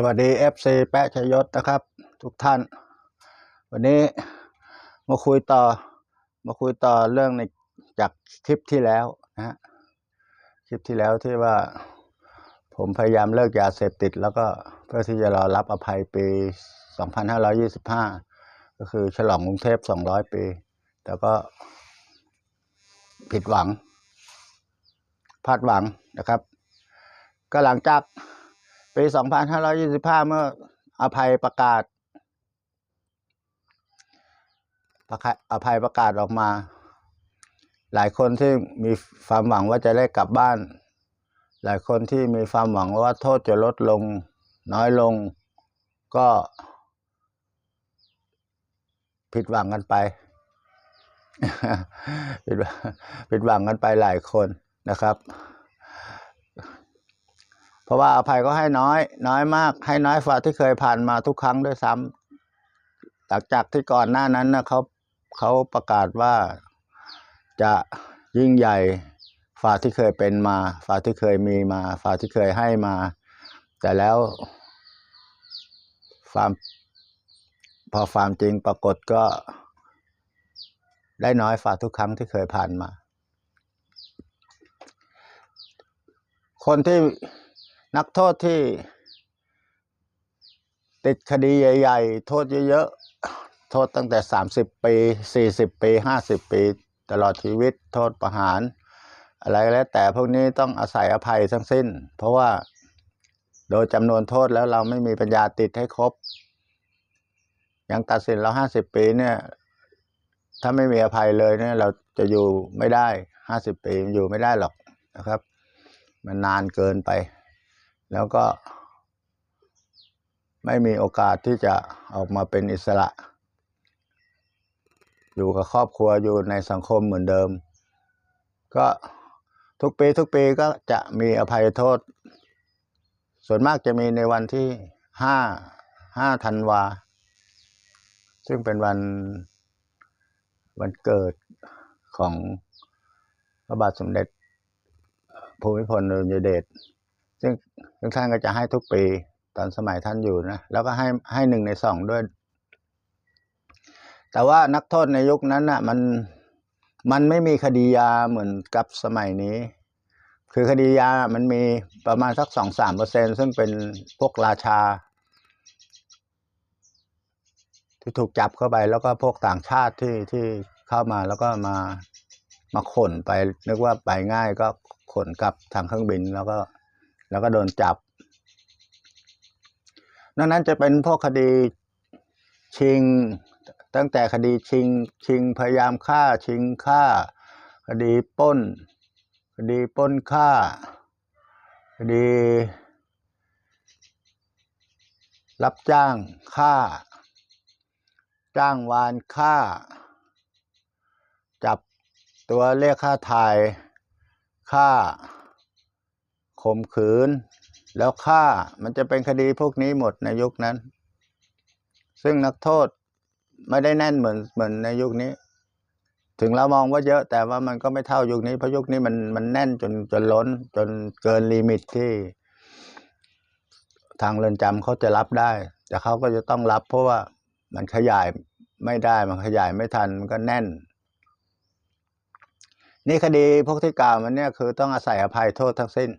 สวัสดี FC แปะชยศนะครับ ทุกท่าน วันนี้มาคุยต่อ มาคุยต่อเรื่องในจากคลิปที่แล้วนะฮะคลิปที่แล้วที่ว่า ผมพยายามเลิกยาเสพติด แล้วก็เพื่อที่จะรอรับอภัยปี 2525 ก็คือฉลองกรุงเทพ 200 ปี แต่ก็ผิดหวังพลาดหวังนะครับ ก็หลังจาก ปี 2525 เมื่ออภัยประกาศ อภัยประกาศออกมา หลายคนที่มีความหวังว่าจะได้กลับบ้าน หลายคนที่มีความหวังว่าโทษจะลดลง น้อยลง ก็ ผิดหวังกันไป ผิดหวังกันไปหลายคนนะครับ เพราะว่าอภัยก็ให้น้อย น้อยมาก ให้น้อยฝ่าที่เคยผ่านมาทุกครั้งด้วยซ้ำหลังจากที่ก่อนหน้านั้นนะเขาเขาประกาศว่าจะยิ่งใหญ่ฝ่าที่เคยเป็นมาฝ่าที่เคยมีมาฝ่าที่เคยให้มา แต่แล้วความพอความจริงปรากฏก็ ได้น้อยฝ่าทุกครั้งที่เคยผ่านมา คนที่ นักโทษที่ ติดคดีใหญ่ ๆ โทษเยอะๆ โทษตั้งแต่ 30 ปี 40 ปี 50 ปี ตลอดชีวิต โทษประหาร อะไรก็แล้ว แต่พวกนี้ต้องอาศัยอภัยทั้งสิ้น เพราะว่าโดยจำนวนโทษแล้วเราไม่มีปัญญาติดให้ครบ ยังตัดสินเรา50ปีเนี่ย ถ้าไม่มีอภัยเลยเนี่ย เราจะอยู่ไม่ได้50ปีอยู่ไม่ได้หรอกนะครับ มันนานเกินไป แล้วก็ ไม่มีโอกาสที่จะออกมาเป็นอิสระ อยู่กับครอบครัวอยู่ในสังคมเหมือนเดิม ก็ทุกปีทุกปีก็จะมีอภัยโทษ ส่วนมากจะมีในวันที่ห้าห้าธันวา ซึ่งเป็นวันวันเกิดของพระบาทสมเด็จภูมิพลอดุลยเดช ซึ่งซึ่งท่านก็จะให้ทุกปีตอนสมัยท่านอยู่นะ แล้วก็ให้ให้หนึ่งในสองด้วย แต่ว่านักโทษในยุคนั้นน่ะ มันมันไม่มีคดียาเหมือนกับสมัยนี้ คือคดียามันมีประมาณสักสองสามเปอร์เซ็นซึ่งเป็นพวกราชา ที่ถูกจับเข้าไป แล้วก็พวกต่างชาติที่ที่เข้ามาแล้วก็มามาขนไป นึกว่าไปง่ายก็ขนกลับทางเครื่องบินแล้วก็ แล้วก็โดนจับนอกนั้นจะเป็นพวกคดีชิง ตั้งแต่คดีชิง ชิงพยายามฆ่าชิงฆ่า คดีป้น คดีป้นฆ่า คดี รับจ้างฆ่า จ้างวานฆ่า จับตัวเรียกค่าถ่ายฆ่า ข่มขืน แล้วฆ่ามันจะเป็นคดีพวกนี้หมดในยุคนั้น ซึ่งนักโทษไม่ได้แน่นเหมือนเหมือนในยุคนี้ ถึงเรามองว่าเยอะแต่ว่ามันก็ไม่เท่ายุคนี้เพราะยุคนี้มันมันแน่นจนจนล้น จนเกินลิมิตที่ ทางเรือนจำเขาจะรับได้ แต่เขาก็จะต้องรับ เพราะว่ามันขยายไม่ได้มันขยายไม่ทันมันก็แน่น นี่คดีพวกที่กล่าวมันเนี่ยคือต้องอาศัยอภัยโทษทั้งสิ้น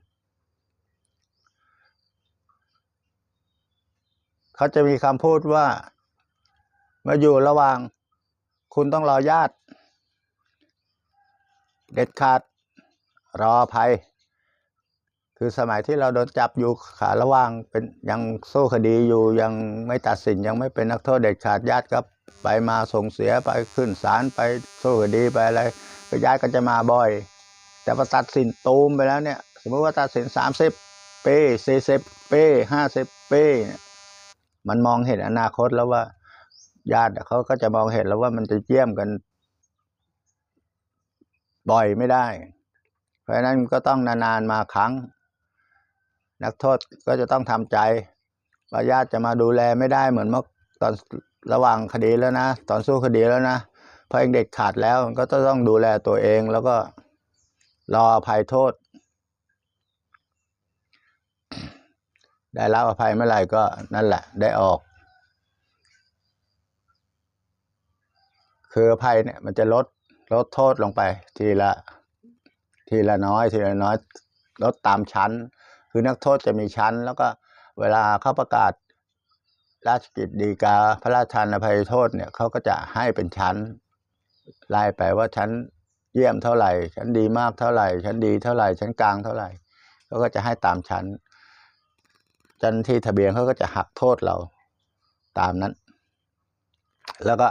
เขาจะมีคำพูดว่า มาอยู่ระหว่าง คุณต้องรอญาติ เด็ดขาด รอภัย คือสมัยที่เราโดนจับอยู่ขาระหว่างเป็นยังสู้คดีอยู่ยังไม่ตัดสินยังไม่เป็นนักโทษเด็ดขาดญาติก็ไปมาส่งเสียไปขึ้นศาลไปสู้คดีไปอะไรก็ญาติก็จะมาบ่อย แต่พอตัดสินตูมไปแล้วเนี่ย สมมติว่าตัดสินสามสิบปีสี่สิบปีห้าสิบปีเนี่ย มันมองเห็นอนาคตแล้วว่า ญาติเขาก็จะมองเห็นแล้วว่ามันจะเยี่ยมกัน บ่อยไม่ได้ เพราะฉะนั้นก็ต้องนานๆมาครั้ง นักโทษก็จะต้องทำใจว่าญาติจะมาดูแลไม่ได้เหมือนเมื่อตอนระหว่างคดีแล้วนะ ตอนสู้คดีแล้วนะพราะเองเด็กขาดแล้วก็ต้องดูแลตัวเองแล้วก็รออภัยโทษ ได้รับอภัยเมื่อไหร่ก็นั่นแหละ ได้ออก คืออภัยเนี่ยมันจะลดลดโทษลงไป ทีละ ทีละน้อย ทีละน้อย ลดตามชั้น คือนักโทษจะมีชั้น แล้วก็เวลาเขาประกาศราชกิจดีกา พระราชทานอภัยโทษเนี่ยเขาก็จะให้เป็นชั้นไล่ไปว่าชั้นเยี่ยมเท่าไหร่ ชั้นดีมากเท่าไหร่ ชั้นดีเท่าไหร่ ชั้นกลางเท่าไหร่เขาก็จะให้ตามชั้น เจ้าหน้าที่ทะเบียนเขาก็จะหักโทษเราตามนั้น แล้วก็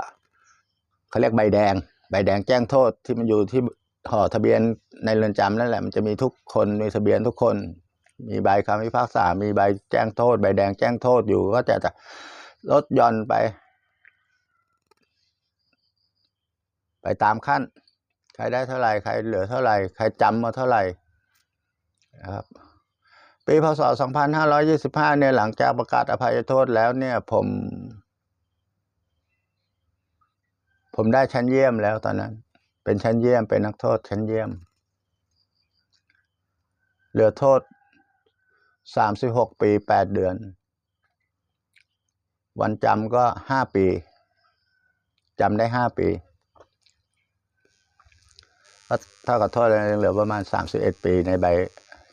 เขาเรียกใบแดง ใบแดงแจ้งโทษที่มันอยู่ที่ห่อทะเบียนในเรือนจำนั่นแหละมันจะมีทุกคนมีทะเบียนทุกคน มีใบคำพิพากษา มีใบแจ้งโทษ ใบแดงแจ้งโทษอยู่ก็จะจะลดย่อนไป ไปตามขั้น ใครได้เท่าไหร่ใครเหลือเท่าไหร่ใครจำมาเท่าไหร่นะครับ ปีพศ 2525 เนี่ยหลังจากประกาศอภัยโทษแล้วเนี่ยผม ผมได้ชั้นเยี่ยมแล้วตอนนั้น เป็นชั้นเยี่ยมเป็นนักโทษชั้นเยี่ยม เหลือโทษ 36 ปี 8 เดือน วันจำก็ 5 ปีจำได้ 5 ปีก็เท่ากับโทษเหลือประมาณ 31 ปีในใบ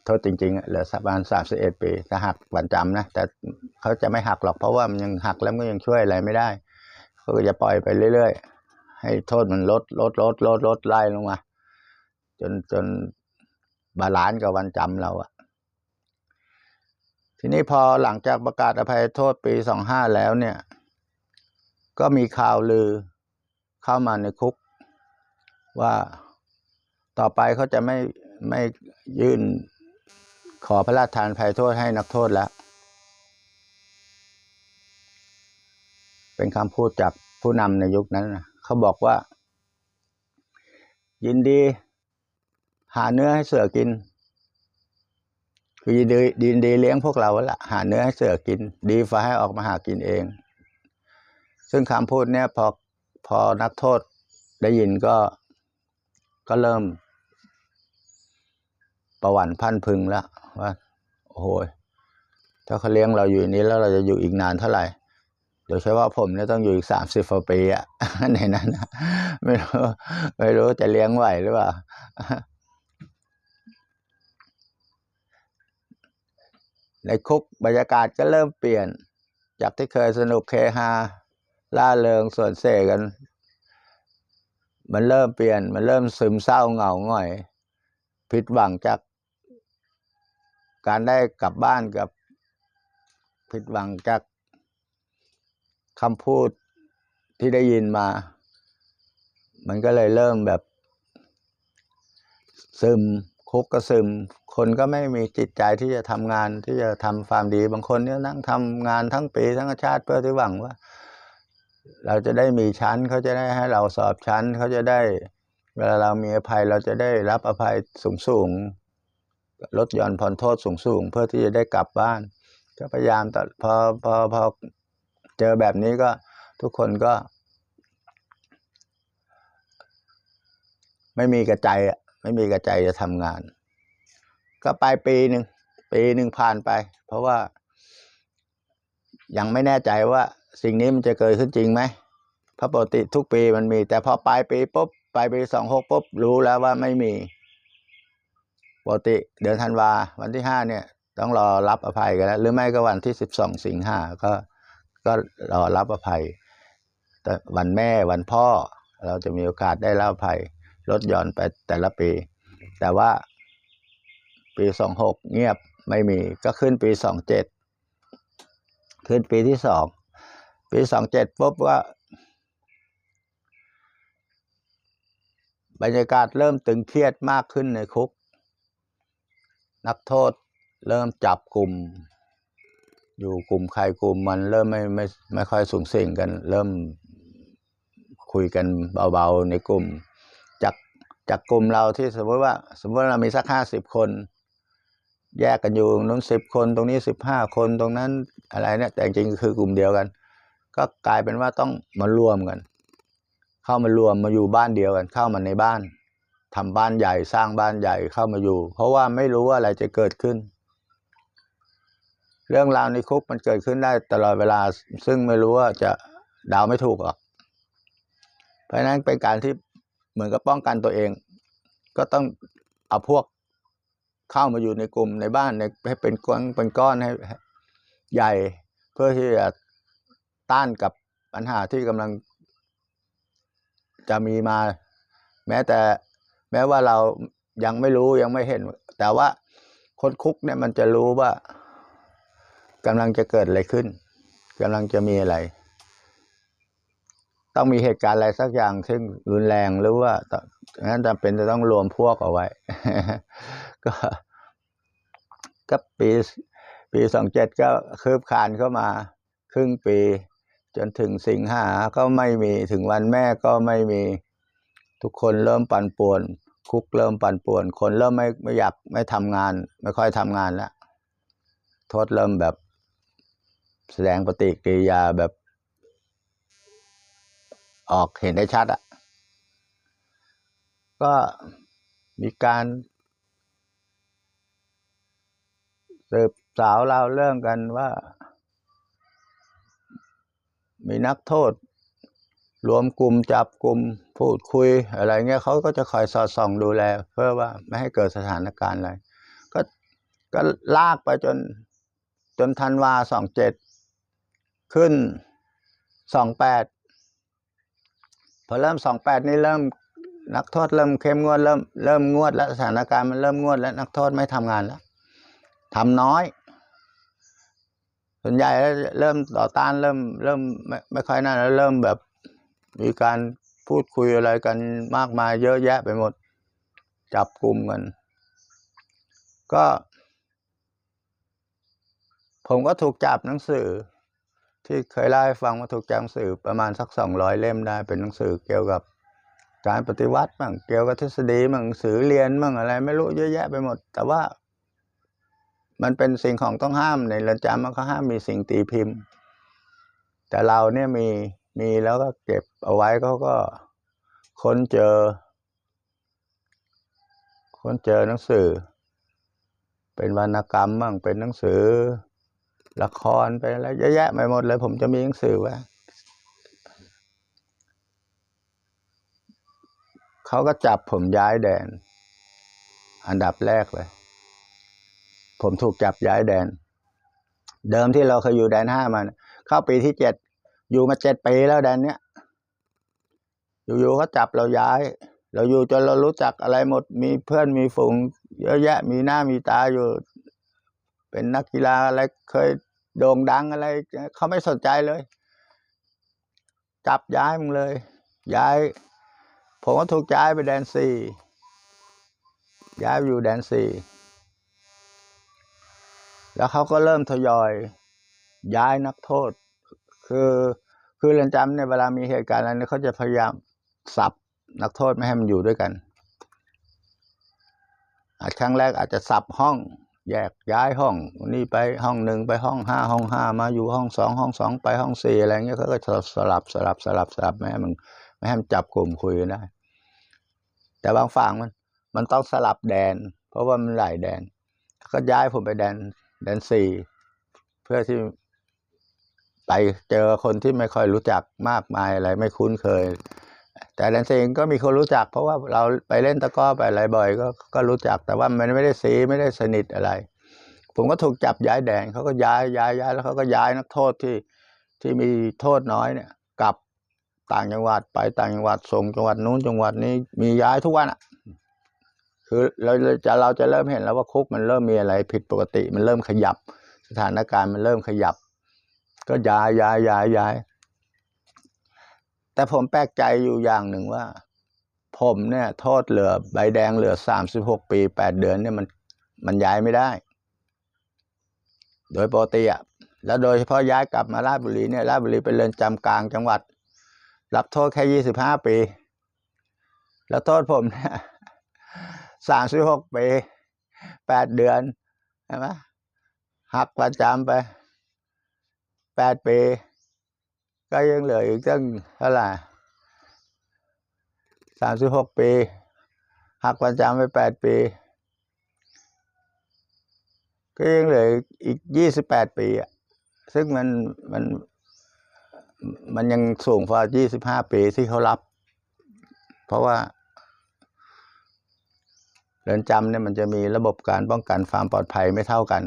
โทษจริงๆเหลือประมาณ31ปีถ้าหักวันจำนะ แต่เขาจะไม่หักหรอกเพราะว่ามันยังหักแล้วมันยังช่วยอะไรไม่ได้เขาก็จะปล่อยไปเรื่อยๆ ให้โทษมันลดลดลดลดลดไล่ลงมา จนจนบาลานซ์กับวันจำเราอะทีนี้พอหลังจากประกาศอภัยโทษปี25แล้วเนี่ย ก็มีข่าวลือเข้ามาในคุกว่าต่อไปเขาจะไม่ไม่ยื่น ขอพระราชทานภัยโทษให้นักโทษแล้ว เป็นคำพูดจากผู้นำในยุคนั้นนะเขาบอกว่า ยินดี หาเนื้อให้เสือกิน คือยินดียินดีเลี้ยงพวกเราละหาเนื้อให้เสือกิน ดีฟ้าให้ออกมาหากินเอง ซึ่งคำพูดเนี้ยพอพอนักโทษได้ยินก็ก็เริ่ม ประวั่นพันพึงแล้ว ว่าโอ้โหถ้าเขาเลี้ยงเราอยู่นี้แล้วเราจะอยู่อีกนานเท่าไหร่โดยเฉพาะผมเนี่ยต้องอยู่อีกสามสิบปีอะในนั้นไม่รู้ไม่รู้จะเลี้ยงไหวหรือเปล่าในคุกบรรยากาศก็เริ่มเปลี่ยน จากที่เคยสนุกเฮฮาล่าเริงส่วนเสกัน มันเริ่มเปลี่ยน มันเริ่มซึมเศร้าเหงาหง่อย ผิดหวังจาก การได้กลับบ้านกับผิดหวังจากคำพูดที่ได้ยินมา มันก็เลยเริ่มแบบ ซึมคุกก็ซึม คนก็ไม่มีจิตใจที่จะทำงานที่จะทำความดี บางคนเนี่ยนั่งทำงานทั้งปีทั้งชาติเพื่อที่หวังว่า เราจะได้มีชั้นเขาจะได้ให้เราสอบชั้นเขาจะได้ เวลาเรามีอภัยเราจะได้รับอภัยสูงสูง ลดหย่อนผ่อนโทษสูงสูงเพื่อที่จะได้กลับบ้าน ก็พยายามแต่พอพอพอเจอแบบนี้ก็ทุกคนก็ ไม่มีกระใจอะไม่มีกระใจจะทำงาน ก็ไปปีหนึ่งปีหนึ่งผ่านไป เพราะว่า ยังไม่แน่ใจว่าสิ่งนี้มันจะเกิดขึ้นจริงไหมเพราะปกติทุกปีมันมี แต่พอปลายปีปุ๊บปลายปีสองหกปุ๊บรู้แล้วว่าไม่มี ปกติเดือนธันวาวันที่ห้าเนี่ยต้องรอรับอภัยกันแล้วหรือไม่ก็วันที่สิบสองสิงหาก็ก็รอรับอภัย แต่วันแม่วันพ่อเราจะมีโอกาสได้รับอภัยลดหย่อนไปแต่ละปี แต่ว่าปีสองหกเงียบไม่มีก็ขึ้นปีสองเจ็ดขึ้นปีที่สองปีสองเจ็ดปุ๊บว่าบรรยากาศเริ่มตึงเครียดมากขึ้นในคุก นักโทษเริ่มจับกลุ่ม อยู่กลุ่มใครกลุ่มมันเริ่มไม่ไม่ไม่ค่อยสูงสิงกัน เริ่มคุยกันเบาๆในกลุ่ม จากจากกลุ่มเราที่สมมติว่า สมมติเรามีสักห้าสิบคน แยกกันอยู่นู้นสิบคนตรงนี้สิบห้าคนตรงนั้นอะไรเนี่ยแต่จริงคือกลุ่มเดียวกัน ก็กลายเป็นว่าต้องมารวมกัน เข้ามารวมมาอยู่บ้านเดียวกัน เข้ามาในบ้าน ทำบ้านใหญ่สร้างบ้านใหญ่เข้ามาอยู่ เพราะว่าไม่รู้ว่าอะไรจะเกิดขึ้น เรื่องราวในคุกมันเกิดขึ้นได้ตลอดเวลา ซึ่งไม่รู้ว่าจะดาวไม่ถูกหรอกเพราะฉะนั้นเป็นการที่เหมือนกับป้องกันตัวเอง ก็ต้องเอาพวกเข้ามาอยู่ในกลุ่มในบ้านในให้เป็นก้อนเป็นก้อนให้ให้ใหญ่เพื่อที่จะต้านกับปัญหาที่กำลังจะมีมา แม้แต่ แม้ว่าเรายังไม่รู้ยังไม่เห็น แต่ว่าคนคุกเนี่ยมันจะรู้ว่ากำลังจะเกิดอะไรขึ้นกำลังจะมีอะไร ต้องมีเหตุการณ์อะไรสักอย่างซึ่งรุนแรงหรือว่างั้นจำเป็นจะต้องรวมพวกเอาไว้ ก็ก็ปีปีสองเจ็ดก็คืบคลานเข้ามา ครึ่งปี จนถึงสิงหาก็ไม่มีถึงวันแม่ก็ไม่มีทุกคนเริ่มปั่นป่วน คุกเริ่มปั่นป่วน คนเริ่มไม่ไม่อยากไม่ทำงาน ไม่ค่อยทำงานแล้วโทษเริ่มแบบแสดงปฏิกิริยาแบบ ออกเห็นได้ชัดอะ ก็มีการสืบสาวเราเรื่องกันว่า มีนักโทษ รวมกลุ่มจับกลุ่มพูดคุยอะไรเงี้ยเขาก็จะคอยสอดส่องดูแล เพื่อว่าไม่ให้เกิดสถานการณ์อะไรก็ก็ลากไปจนจนธันวาสองเจ็ดขึ้นสองแปดพอเริ่มสองแปดนี่เริ่มนักโทษเริ่มเข้มงวดเริ่มเริ่มงวดแล้วสถานการณ์มันเริ่มงวดแล้วนักโทษไม่ทำงานแล้วทำน้อย ส่วนใหญ่แล้วเริ่มต่อต้านเริ่มเริ่มไม่ไม่ค่อยน่าแล้วเริ่มแบบ มีการพูดคุยอะไรกันมากมายเยอะแยะไปหมด จับกลุ่มกัน ก็ ผมก็ถูกจับหนังสือ ที่เคยเล่าให้ฟังว่าถูกจับหนังสือประมาณสักสองร้อยเล่มได้เป็นหนังสือเกี่ยวกับการปฏิวัติบ้างเกี่ยวกับทฤษฎีบ้างหนังสือเรียนบ้างอะไร ไม่รู้เยอะแยะไปหมด แต่ว่า มันเป็นสิ่งของต้องห้ามในเรือนจำมันก็ห้ามมีสิ่งตีพิมพ์ แต่เราเนี่ยมี มีแล้วก็เก็บเอาไว้เขาก็ค้นเจอ ค้นเจอหนังสือ เป็นวรรณกรรมบ้างเป็นหนังสือ ละครเป็นอะไรเยอะแยะไปหมดเลย ผมจะมีหนังสือไว้เขาก็จับผมย้ายแดน อันดับแรกเลย ผมถูกจับย้ายแดน เดิมที่เราเคยอยู่แดนห้ามานเข้าปีที่เจ็ด อยู่มาเจ็ดปีแล้วแดนเนี้ยอยู่ๆเขาจับเราย้าย เราอยู่จนเรารู้จักอะไรหมดมีเพื่อนมีฝูงเยอะแยะมีหน้ามีตาอยู่ เป็นนักกีฬาอะไรเคยโด่งดังอะไรเขาไม่สนใจเลย จับย้ายมึงเลย ย้าย ผมก็ถูกย้ายไปแดนสี่ย้ายอยู่แดนสี่แล้วเขาก็เริ่มทยอย ย้ายนักโทษ คือคือเรือนจำเนี่ยเวลามีเหตุการณ์อะไรเนี่ยเขาจะพยายามสับนักโทษไม่ให้มันอยู่ด้วยกันครั้งแรกอาจจะสับห้องแยกย้ายห้องนี่ไปห้องหนึ่งไปห้องห้าห้องห้ามาอยู่ห้องสองห้องสองไปห้องสี่อะไรเงี้ยเขาก็สลับสลับสลับสลับลบไม่ให้มันไม่ให้มันจับกลุ่มคุยกันได้ แต่บางฝั่งมัน มันต้องสลับแดน เพราะว่ามันหลายแดน ก็ย้ายผมไปแดนแดนสี่เพื่อที่ ไปเจอคนที่ไม่ค่อยรู้จักมากมายอะไรไม่คุ้นเคย แต่แดนสี่ก็มีคนรู้จัก เพราะว่าเราไปเล่นตะก้อไปอะไรบ่อยก็ก็รู้จักแต่ว่ามันไม่ได้ซีไม่ได้สนิทอะไร ผมก็ถูกจับย้ายแดนเขาก็ย้ายย้ายย้ายแล้วเขาก็ย้ายนักโทษที่ที่มีโทษน้อยเนี่ยกลับต่างจังหวัดไปต่างจังหวัดส่งจังหวัดนู้นจังหวัดนี้มีย้ายทุกวันอะคือเราจะเราจะเริ่มเห็นแล้วว่าคุกมันเริ่มมีอะไรผิดปกติ มันเริ่มขยับ สถานการณ์มันเริ่มขยับ ก็ย้ายย้ายย้ายย้าย แต่ผมแปลกใจอยู่อย่างหนึ่งว่า ผมเนี่ย โทษเหลือใบแดงเหลือสามสิบหกปีแปดเดือนเนี่ยมันมันย้ายไม่ได้ โดยปกติอะแล้วโดยเฉพาะย้ายกลับมาราชบุรีเนี่ยราชบุรีเป็นเรือนจำกลางจังหวัด รับโทษแค่ยี่สิบห้าปี แล้วโทษผมเนี่ยสามสิบหกปีแปดเดือนใช่ไหมหักประจำไป แปดปี ก็ยังเหลืออีกตั้งเท่าไหร่สามสิบหกปีหักประจำไปแปดปี ก็ยังเหลืออีกยี่สิบแปดปีอะซึ่งมันมัน มันยังสูงกว่ายี่สิบห้าปีที่เขารับ เพราะว่าเรือนจำเนี่ยมันจะมีระบบการป้องกันความปลอดภัยไม่เท่ากัน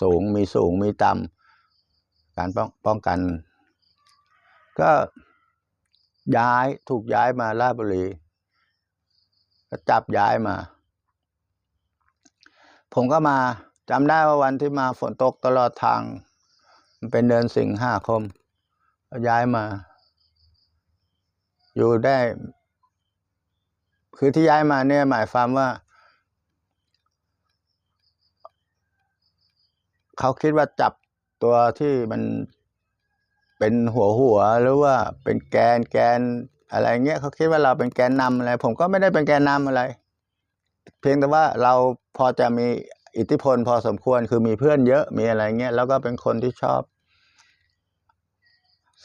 สูงมีสูงมีต่ำ การป้องป้องกัน ก็ย้ายถูกย้ายมาราชบุรีก็จับย้ายมา ผมก็มาจำได้ว่าวันที่มาฝนตกตลอดทาง มันเป็นเดือนสิงหาคม ก็ย้ายมา อยู่ได้ คือที่ย้ายมาเนี่ยหมายความว่า เขาคิดว่าจับ ตัวที่มันเป็นหัวหัวหรือว่าเป็นแกนแกนอะไรเงี้ยเขาคิดว่าเราเป็นแกนนำอะไร ผมก็ไม่ได้เป็นแกนนำอะไร เพียงแต่ว่าเราพอจะมีอิทธิพลพอสมควรคือมีเพื่อนเยอะมีอะไรเงี้ยแล้วก็เป็นคนที่ชอบ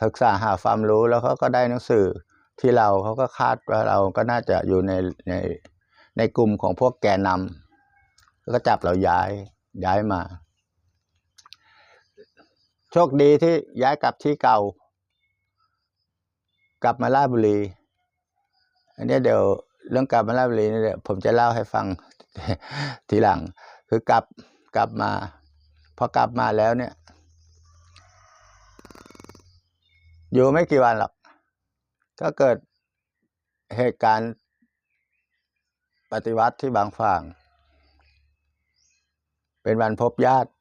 ศึกษาหาความรู้แล้วเขาก็ได้หนังสือที่เราเขาก็คาดว่าเราก็น่าจะอยู่ในในในกลุ่มของพวกแกนนำแล้วก็จับเราย้ายย้ายมา โชคดีที่ย้ายกลับที่เก่า กลับมาราบุรี อันนี้เดี๋ยวเรื่องกลับมาราบุรีนี่เดี๋ยวผมจะเล่าให้ฟังทีหลัง คือกลับกลับมา พอกลับมาแล้วเนี่ย อยู่ไม่กี่วันหรอกก็เกิดเหตุการณ์ปฏิวัติที่บางฝาง เป็นวันพบญาติ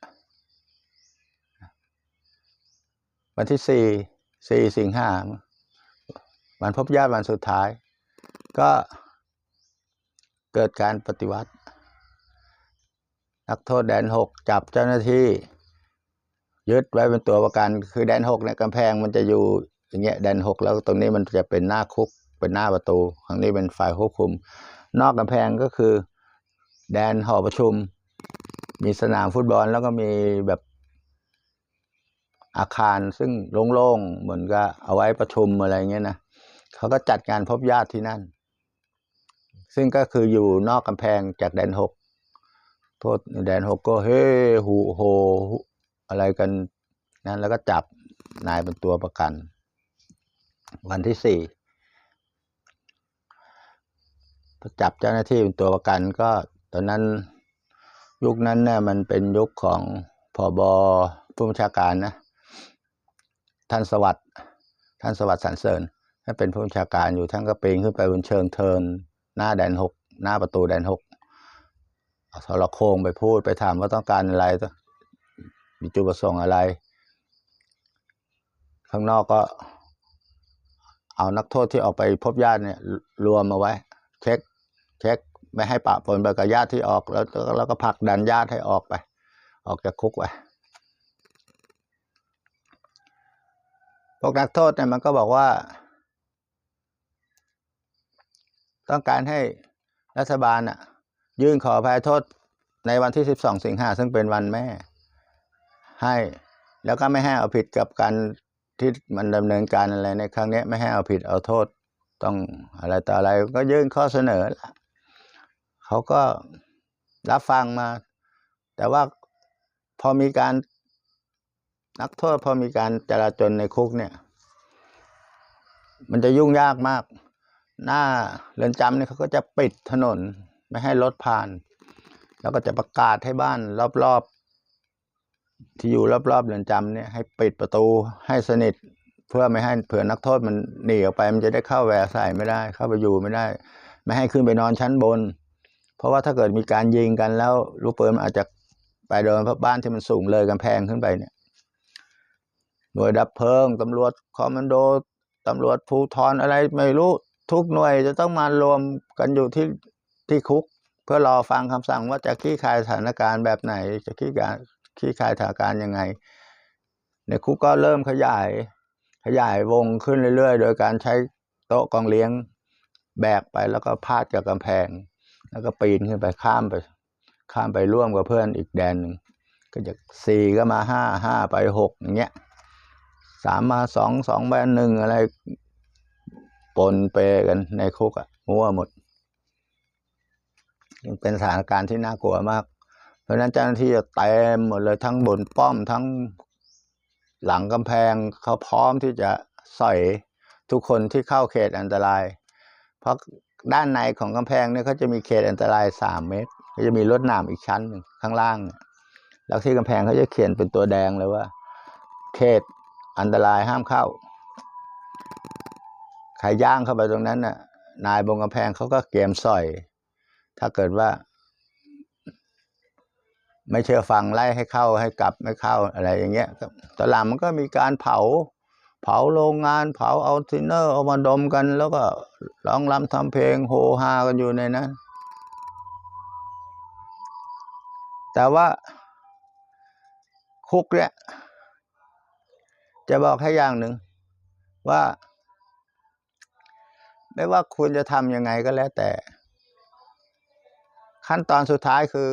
วันที่สี่สี่สิงหาวันพบญาติวันสุดท้าย ก็เกิดการปฏิวัติ นักโทษแดนหกจับเจ้าหน้าที่ ยึดไว้เป็นตัวประกัน คือแดนหกเนี่ยกำแพงมันจะอยู่อย่างเงี้ยแดนหกแล้วตรงนี้มันจะเป็นหน้าคุกเป็นหน้าประตูข้างนี้เป็นฝ่ายควบคุม นอกกำแพงก็คือ แดนหอประชุม มีสนามฟุตบอลแล้วก็มีแบบ อาคารซึ่งโล่งๆ เหมือนกับเอาไว้ประชุมอะไรเงี้ยนะเขาก็จัดงานพบญาติที่นั่น ซึ่งก็คืออยู่นอกกำแพงจากแดนหกโทษแดนหกก็เฮ้หูโหอะไรกันนั้นแล้วก็จับนายเป็นตัวประกัน วันที่สี่พอจับเจ้าหน้าที่เป็นตัวประกันก็ตอนนั้นยุคนั้นเนี่ยมันเป็นยุคของพอบอผู้บัญชาการนะ ท่านสวัสดิ์ท่านสวัสดิ์สันเสริญท่านเป็นผู้บัญชาการอยู่ท่านก็ปีนขึ้นไปบนเชิงเทิน หน้าแดนหกหน้าประตูแดนหกเอารโคงไปพูดไปถามว่าต้องการอะไรมีจุดประสงค์อะไร ข้างนอกก็เอานักโทษที่ออกไปพบญาติเนี่ยรวมมาไว้ เช็คเช็คไม่ให้ปะปนไปกับญาติที่ออกแล้วแล้วก็ผลักดันญาติให้ออกไป ออกจากคุกไป พวกนักโทษเนี่ยมันก็บอกว่า ต้องการให้รัฐบาลอะ ยื่นขออภัยโทษในวันที่ 12 สิงหาซึ่งเป็นวันแม่ ให้แล้วก็ไม่ให้เอาผิดกับการที่มันดำเนินการอะไรในครั้งนี้ไม่ให้เอาผิดเอาโทษต้องอะไรต่ออะไรก็ยื่นข้อเสนอละเขาก็รับฟังมา แต่ว่าพอมีการ นักโทษพอมีการจราจรในคุกเนี่ย มันจะยุ่งยากมาก หน้าเรือนจำเนี่ยเขาก็จะปิดถนนไม่ให้รถผ่าน แล้วก็จะประกาศให้บ้านรอบๆ ที่อยู่รอบๆเรือนจำเนี่ยให้ปิดประตูให้สนิทเพื่อไม่ให้เผื่อนักโทษมันหนีออกไป มันจะได้เข้าแวร์ใส่ไม่ได้ เข้าไปอยู่ไม่ได้ ไม่ให้ขึ้นไปนอนชั้นบน เพราะว่าถ้าเกิดมีการยิงกันแล้วลูกปืนมันอาจจะไปโดนบ้านที่มันสูงเลยกำแพงขึ้นไปเนี่ย หน่วยดับเพลิงตำรวจคอมมานโดตำรวจภูทรอะไรไม่รู้ทุกหน่วยจะต้องมารวมกันอยู่ที่ที่คุก เพื่อรอฟังคำสั่งว่าจะคลี่คลายสถานการณ์แบบไหน จะคลี่การคลี่คลายสถานการณ์ยังไง ในคุกก็เริ่มขยายขยายวงขึ้นเรื่อยๆ โดยการใช้โต๊ะกองเลี้ยงแบกไปแล้วก็พาดกับกำแพง แล้วก็ปีนขึ้นไปข้ามไป ข้ามไปร่วมกับเพื่อนอีกแดนหนึ่งก็จากสี่ก็มาห้าห้าไปหกอย่างเงี้ย สามมาสองสองไปหนึ่งอะไรปนเปกันในคุกอะมั่วหมดยังเป็นสถานการณ์ที่น่ากลัวมาก เพราะนั้นเจ้าหน้าที่จะเต็มหมดเลยทั้งบนป้อมทั้งหลังกำแพงเขาพร้อมที่จะสอยทุกคนที่เข้าเขตอันตราย เพราะด้านในของกำแพงเนี่ยเขาจะมีเขตอันตรายสามเมตรก็จะมีรถหนามอีกชั้นหนึ่งข้างล่าง แล้วที่กำแพงเขาจะเขียนเป็นตัวแดงเลยว่า เขต อันตรายห้ามเข้า ใครย่างเข้าไปตรงนั้นน่ะ นายบนกำแพงเขาก็เกมสอย ถ้าเกิดว่า ไม่เชื่อฟังไล่ให้เข้าให้กลับไม่เข้าอะไรอย่างเงี้ยตอนหลังมันก็มีการเผา เผาโรงงาน เผาเอาทินเนอร์เอามาดมกัน แล้วก็ร้องรำทำเพลงโฮฮากันอยู่ในนั้น แต่ว่าคุกเนี่ย จะบอกให้อย่างหนึ่งว่า ไม่ว่าคุณจะทำยังไงก็แล้วแต่ ขั้นตอนสุดท้ายคือ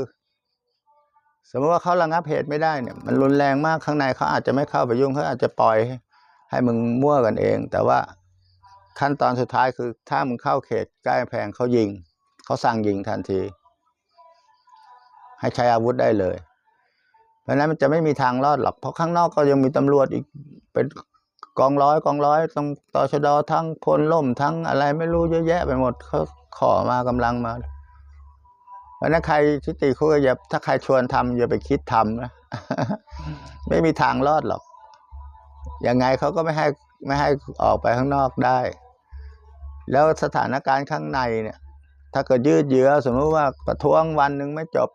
สมมติว่าเขาระงับเหตุไม่ได้เนี่ย มันรุนแรงมากข้างในเขาอาจจะไม่เข้าไปยุ่งเขาอาจจะปล่อยให้มึงมั่วกันเอง แต่ว่าขั้นตอนสุดท้ายคือ ถ้ามึงเข้าเขตใกล้แพงเขายิง เขาสั่งยิงทันที ให้ใช้อาวุธได้เลย เพราะนั้นมันจะไม่มีทางรอดหรอกเพราะข้างนอกก็ยังมีตำรวจอีกเป็นกองร้อยกองร้อยต้องตชดทั้งพลล่มทั้งอะไรไม่รู้เยอะแยะไปหมดเขาขอมากำลังมาเพราะนั้นใครที่ติคุกก็อย่าถ้าใครชวนทำอย่าไปคิดทำนะไม่มีทางรอดหรอกยังไงเขาก็ไม่ให้ไม่ให้ออกไปข้างนอกได้ แล้วสถานการณ์ข้างในเนี่ย ถ้าเกิดยืดเยื้อสมมติว่าประท้วงวันหนึ่งไม่จบ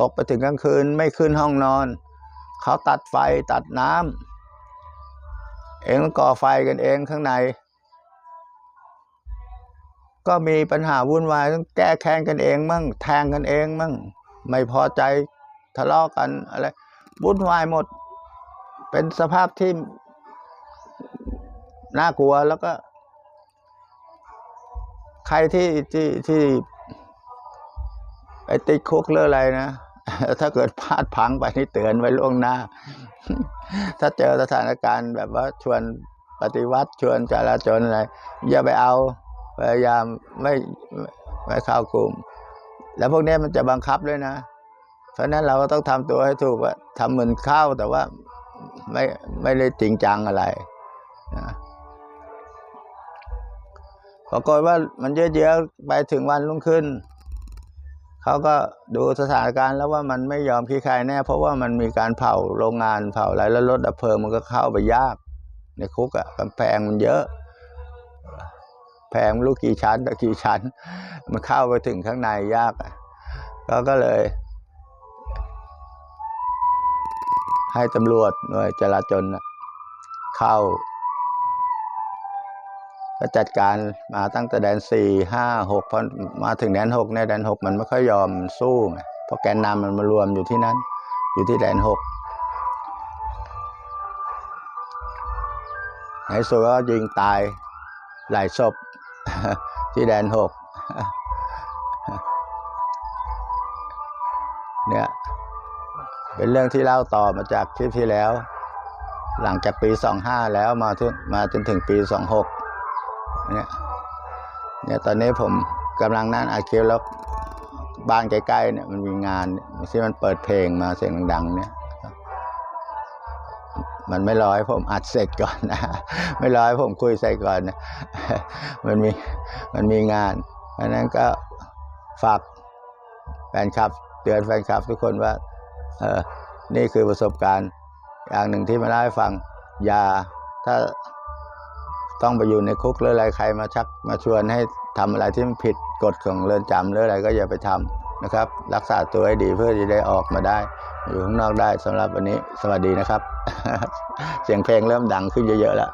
ตกไปถึงกลางคืนไม่ขึ้นห้องนอน เขาตัดไฟตัดน้ำเองก่อไฟกันเองข้างใน ก็มีปัญหาวุ่นวายต้องแก้แค้นกันเองมั่งแทงกันเองมั่งไม่พอใจทะเลาะกันอะไรวุ่นวายหมด เป็นสภาพที่น่ากลัวแล้วก็ ใครที่ที่ที่ ติดคุกหรืออะไรนะถ้าเกิดพลาดพังไปนี่เตือนไว้ล่วงหน้า ถ้าเจอสถานการณ์แบบว่าชวนปฏิวัติชวนจราจรอะไรอย่าไปเอาพยายามไม่ไม่ไม่เข้ากลุ่ม แล้วพวกนี้มันจะบังคับด้วยนะ เพราะนั้นเราก็ต้องทำตัวให้ถูกว่าทำเหมือนเข้าแต่ว่าไม่ไม่ได้จริงจังอะไรนะปรากฏว่ามันเยอะๆไปถึงวันรุ่งขึ้น เขาก็ดูสถานการณ์แล้วว่ามันไม่ยอมคลี่คลายแน่ เพราะว่ามันมีการเผาโรงงานเผาอะไรแล้วรถดับเพลิงมันก็เข้าไปยาก ในคุกอะกำแพงมันเยอะแพงไม่รู้กี่ชั้นต่กี่ชั้น มันเข้าไปถึงข้างในยากอะก็ก็เลย ให้ตำรวจหน่วยจราจรน่ะเข้า ก็จัดการมาตั้งแต่แดนสี่ห้าหกพอมาถึงแดนหกเนี่ยแดนหกมันไม่ค่อยยอมสู้ไงเพราะแกนนำมันมารวมอยู่ที่นั้น อยู่ที่แดนหกในสุดก็ยิงตายหลายศพที่แดนหกเนี่ยเป็นเรื่องที่เล่าต่อมาจากคลิปที่แล้ว หลังจากปีสองห้าแล้วมาถึงมาจนถึงปีสองหก เนี่ยเนี่ยตอนนี้ผมกำลังนั่งอัดคลิปแล้วบ้านใกล้ๆเนี่ยมันมีงานที่มันเปิดเพลงมาเสียงดัง ๆ เนี่ย มันไม่รอให้ผมอัดเสร็จก่อนนะไม่รอให้ผมคุยใส่ก่อนนะมันมีมันมีงานเพราะนั้นก็ฝากแฟนคลับเตือนแฟนคลับทุกคนว่า เออนี่คือประสบการณ์ อย่างหนึ่งที่มาเล่าให้ฟัง อย่าถ้า ต้องไปอยู่ในคุกหรืออะไรใครมาชักมาชวนให้ทำอะไรที่มันผิดกฎของเรือนจำหรืออะไรก็อย่าไปทำนะครับ รักษาตัวให้ดีเพื่อจะได้ออกมาได้ อยู่ข้างนอกได้สำหรับวันนี้สวัสดีนะครับ เสียงเพลงเริ่มดังขึ้นเยอะๆแล้ว